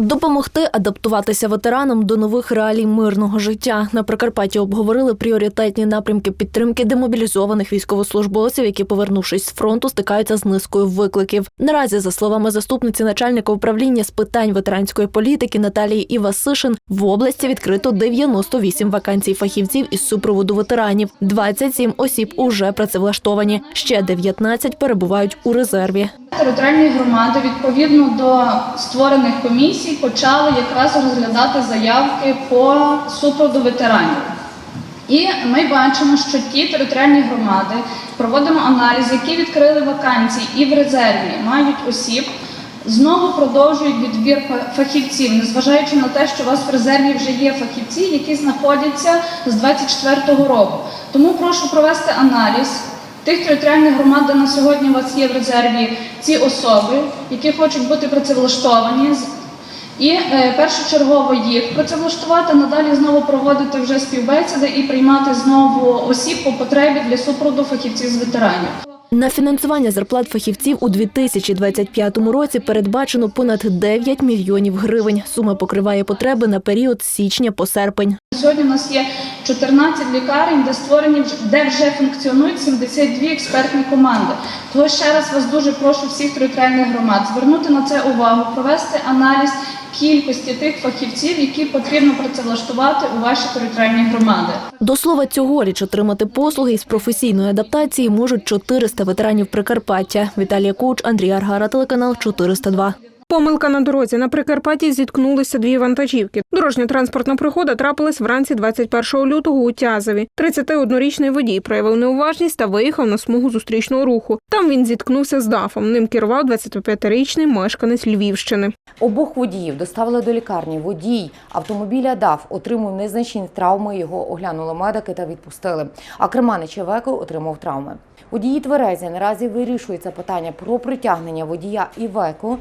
Допомогти адаптуватися ветеранам до нових реалій мирного життя на Прикарпатті обговорили пріоритетні напрямки підтримки демобілізованих військовослужбовців, які, повернувшись з фронту, стикаються з низкою викликів. Наразі, за словами заступниці начальника управління з питань ветеранської політики Наталії Івасишин, в області відкрито 98 вакансій фахівців із супроводу ветеранів. 27 осіб уже працевлаштовані. Ще 19 перебувають у резерві. Територіальні громади відповідно до створених комісій почали якраз розглядати заявки по супроводу ветеранів. І ми бачимо, що ті територіальні громади проводимо аналіз, які відкрили вакансії і в резерві мають осіб. Знову продовжують відбір фахівців, незважаючи на те, що у вас в резерві вже є фахівці, які знаходяться з 24-го року. Тому прошу провести аналіз тих територіальних громад, де на сьогодні у вас є в резерві ці особи, які хочуть бути працевлаштовані. І е, першочергово їх працевлаштувати, надалі знову проводити вже співбесіди і приймати знову осіб по потребі для супроводу фахівців з ветеранів. На фінансування зарплат фахівців у 2025 році передбачено понад 9 мільйонів гривень. Сума покриває потреби на період з січня по серпень. Сьогодні у нас є 14 лікарень, де створені де вже функціонують 72 експертні команди. Тому ще раз вас дуже прошу всіх територіальних громад звернути на це увагу, провести аналіз кількості тих фахівців, які потрібно працевлаштувати у ваші територіальні громади. До слова, цьогоріч отримати послуги із професійної адаптації можуть 400 ветеранів Прикарпаття. Віталія Куч, Андрій Аргара, телеканал 402. Помилка на дорозі. На Прикарпатті зіткнулися дві вантажівки. Дорожньо-транспортна пригода трапилась вранці 21 лютого у Тязові. 31-річний водій проявив неуважність та виїхав на смугу зустрічного руху. Там він зіткнувся з дафом. Ним керував 25-річний мешканець Львівщини. Обох водіїв доставили до лікарні. Водій автомобіля ДАФ отримав незначні травми. Його оглянули медики та відпустили. А керманич Івеко отримав травми. Водії тверезі наразі вирішується питання про притягнення водія Івеко,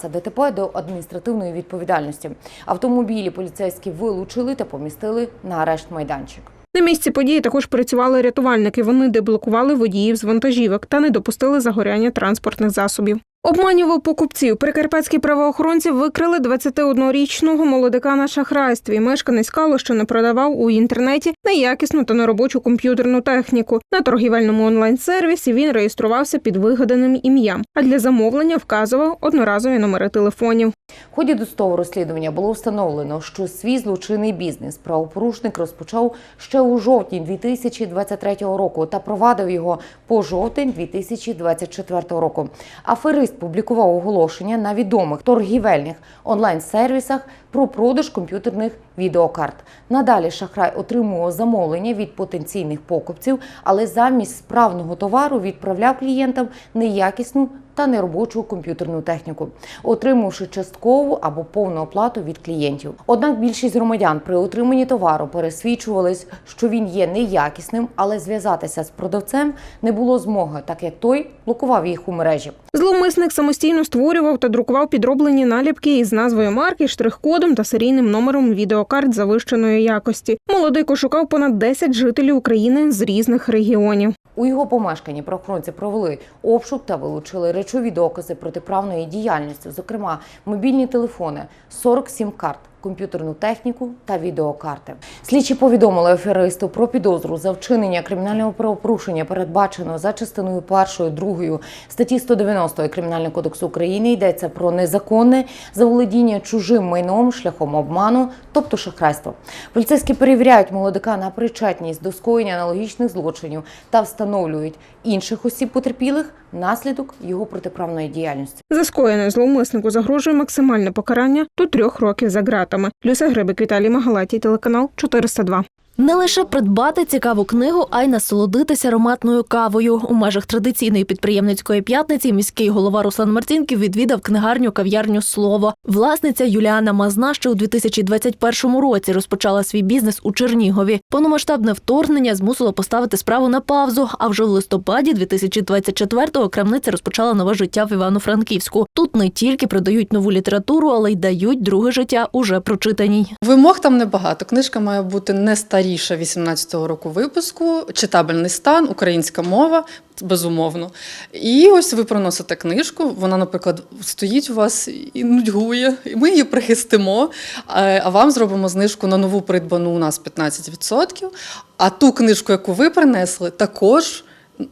винуватця ДТП до адміністративної відповідальності. Автомобілі поліцейські вилучили та помістили на арешт майданчик. На місці події також працювали рятувальники. Вони деблокували водіїв з вантажівок та не допустили загоряння транспортних засобів. Обманював покупців. Прикарпатські правоохоронці викрили 21-річного молодика на шахрайстві. Мешканець Калу, не продавав у інтернеті неякісну та неробочу комп'ютерну техніку. На торгівельному онлайн-сервісі він реєструвався під вигаданим ім'ям, а для замовлення вказував одноразові номери телефонів. В ході досудового розслідування було встановлено, що свій злочинний бізнес правопорушник розпочав ще у жовтні 2023 року та провадив його по жовтень 2024 року. Аферист публікував оголошення на відомих торгівельних онлайн-сервісах про продаж комп'ютерних відеокарт. Надалі шахрай отримував замовлення від потенційних покупців, але замість справного товару відправляв клієнтам неякісну та неробочу комп'ютерну техніку, отримавши часткову або повну оплату від клієнтів. Однак більшість громадян при отриманні товару пересвідчувались, що він є неякісним, але зв'язатися з продавцем не було змоги, так як той блокував їх у мережі. Зловмисник самостійно створював та друкував підроблені наліпки із назвою марки, штрих-кодом та серійним номером відеокарт завищеної якості. Молодик ошукав понад 10 жителів України з різних регіонів. У його помешканні правоохоронці провели обшук та вилучили речові докази протиправної діяльності, зокрема мобільні телефони, 47 карт, комп'ютерну техніку та відеокарти. Слідчі повідомили аферисту про підозру за вчинення кримінального правопорушення, передбаченого за частиною першою, другою статті 190 Кримінального кодексу України. Йдеться про незаконне заволодіння чужим майном шляхом обману, тобто шахрайство. Поліцейські перевіряють молодика на причетність до скоєння аналогічних злочинів та встановлюють інших осіб потерпілих внаслідок його протиправної діяльності. За скоєне зловмиснику загрожує максимальне покарання до трьох років за ґратами. Люся Грибик, Віталій Магалатій, телеканал 402. Не лише придбати цікаву книгу, а й насолодитися ароматною кавою. У межах традиційної підприємницької п'ятниці міський голова Руслан Марцінків відвідав книгарню кав'ярню Слово. Власниця Юліана Мазна ще у 2021 році розпочала свій бізнес у Чернігові. Повномасштабне вторгнення змусило поставити справу на паузу. А вже в листопаді 2024-го крамниця розпочала нове життя в Івано-Франківську. Тут не тільки продають нову літературу, але й дають друге життя уже прочитаній. Вимог там небагато. Книжка має бути не старі Аріша 18-го року випуску, читабельний стан, українська мова, безумовно. І ось ви приносите книжку, вона, наприклад, стоїть у вас і нудьгує, і ми її прихистимо, е, а вам зробимо знижку на нову придбану у нас 15%, а ту книжку, яку ви принесли, також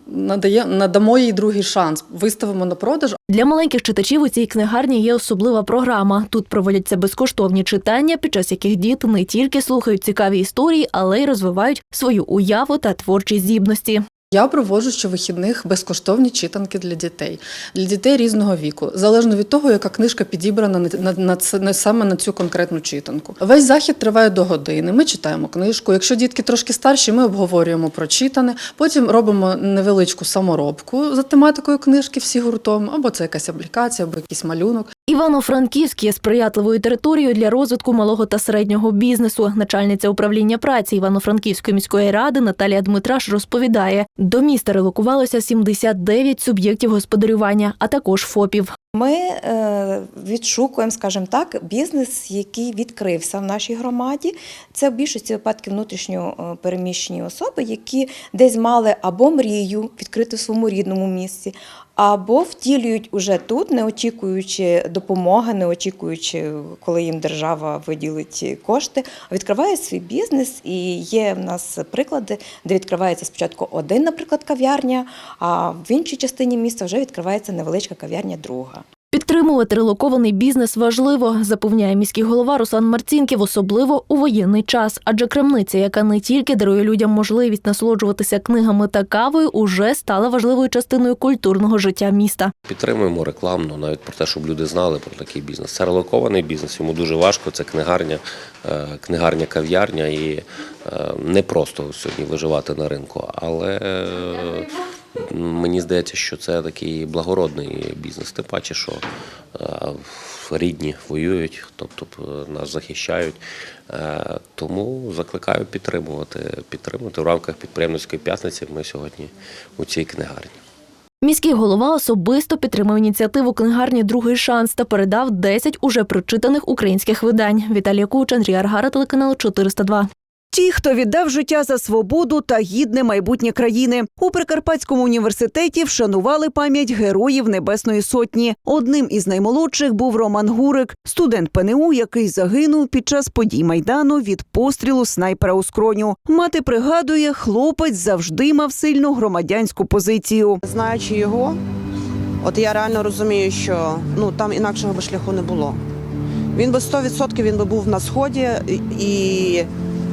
надає, надамо їй другий шанс, виставимо на продаж, Для маленьких читачів у цій книгарні є особлива програма. Тут проводяться безкоштовні читання, під час яких діти не тільки слухають цікаві історії, але й розвивають свою уяву та творчі здібності. Я проводжу щовихідних безкоштовні читанки для дітей, для дітей різного віку, залежно від того, яка книжка підібрана на, на, на, саме на цю конкретну читанку. Весь захід триває до години. Ми читаємо книжку. Якщо дітки трошки старші, ми обговорюємо прочитане. Потім робимо невеличку саморобку за тематикою книжки всі гуртом, або це якась аплікація, або якийсь малюнок. Івано-Франківськ є сприятливою територією для розвитку малого та середнього бізнесу. Начальниця управління праці Івано-Франківської міської ради Наталія Дмитраш розповідає, до міста релокувалося 79 суб'єктів господарювання, а також ФОПів. Ми е, відшукуємо, скажімо так, бізнес, який відкрився в нашій громаді. Це в більшості випадків внутрішньо е, переміщені особи, які десь мали або мрію відкрити в своєму рідному місці, або втілюють уже тут, не очікуючи допомоги, не очікуючи, коли їм держава виділить кошти, а відкривають свій бізнес. І є в нас приклади, де відкривається спочатку один, наприклад, кав'ярня, а в іншій частині міста вже відкривається невеличка кав'ярня друга. Підтримувати релокований бізнес важливо, запевняє міський голова Руслан Марцінків, особливо у воєнний час. Адже крамниця, яка не тільки дарує людям можливість насолоджуватися книгами та кавою, уже стала важливою частиною культурного життя міста. Підтримуємо рекламно, навіть про те, щоб люди знали про такий бізнес. Це релокований бізнес, йому дуже важко. Це книгарня, е, книгарня, кав'ярня і е, не просто сьогодні виживати на ринку. Але е, мені здається, що це такий благородний бізнес. Тим паче, що е, рідні воюють, тобто е, нас захищають. Е, Тому закликаю підтримувати. Підтримувати в рамках підприємницької п'ятниці. Ми сьогодні у цій книгарні. Міський голова особисто підтримав ініціативу книгарні Другий шанс та передав 10 уже прочитаних українських видань. Віталія Куч, Андрій Аргара, телеканал 402. Ті, хто віддав життя за свободу та гідне майбутнє країни, у Прикарпатському університеті вшанували пам'ять героїв Небесної Сотні. Одним із наймолодших був Роман Гурик, студент ПНУ, який загинув під час подій майдану від пострілу снайпера у скроню. Мати пригадує, хлопець завжди мав сильну громадянську позицію. Знаючи його, от я реально розумію, що ну там інакшого би шляху не було. Він би 100% він би був на сході, і-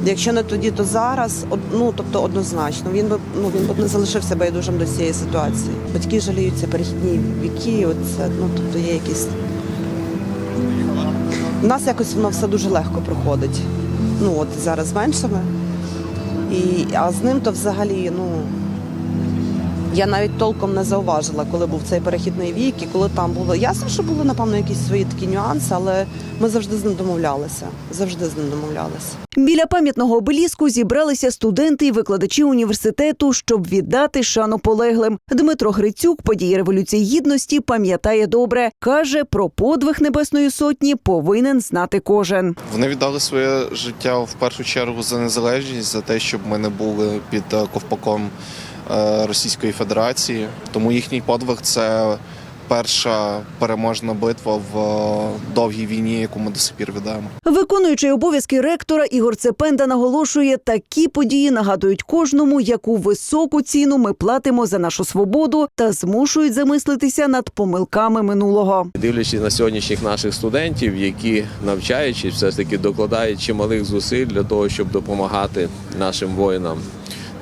якщо не тоді, то зараз, ну тобто однозначно, він би ну він би не залишився байдужим до цієї ситуації. Батьки жаліються перехідні віки. Оце ну тобто є якісь. У нас якось воно все дуже легко проходить. Ну от зараз меншими. І, а з ним то взагалі, ну. Я навіть толком не зауважила, коли був цей перехідний вік, і коли там було. Ясно, що були, напевно, якісь свої такі нюанси, але ми завжди з ним домовлялися. Завжди з ним домовлялися. Біля пам'ятного обеліску зібралися студенти і викладачі університету, щоб віддати шану полеглим. Дмитро Грицюк події революції гідності пам'ятає добре. каже, про подвиг Небесної Сотні повинен знати кожен. Вони віддали своє життя в першу чергу за незалежність, за те, щоб ми не були під е, ковпаком Російської Федерації. Тому їхній подвиг це перша переможна битва в е, довгій війні, яку ми до сих пір ведемо. Виконуючий обов'язки ректора Ігор Цепенда наголошує, такі події нагадують кожному, яку високу ціну ми платимо за нашу свободу та змушують замислитися над помилками минулого. Дивлячись на сьогоднішніх наших студентів, які навчаючись, все ж таки докладають чималих зусиль для того, щоб допомагати нашим воїнам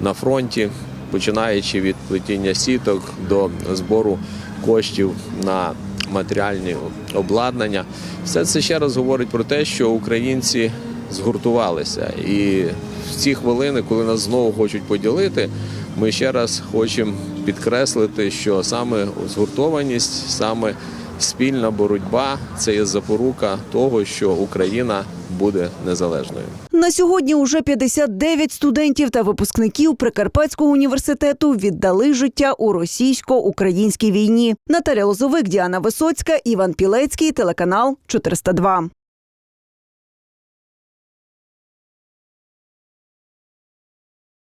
на фронті, починаючи від плетіння сіток до збору коштів на матеріальні обладнання, все це ще раз говорить про те, що українці згуртувалися. І в ці хвилини, коли нас знову хочуть поділити, ми ще раз хочемо підкреслити, що саме згуртованість, саме спільна боротьба це є запорука того, що Україна буде незалежною. На сьогодні уже 59 студентів та випускників Прикарпатського університету віддали життя у російсько-українській війні. Наталя Лозовик, Діана Висоцька, Іван Пілецький, телеканал 402.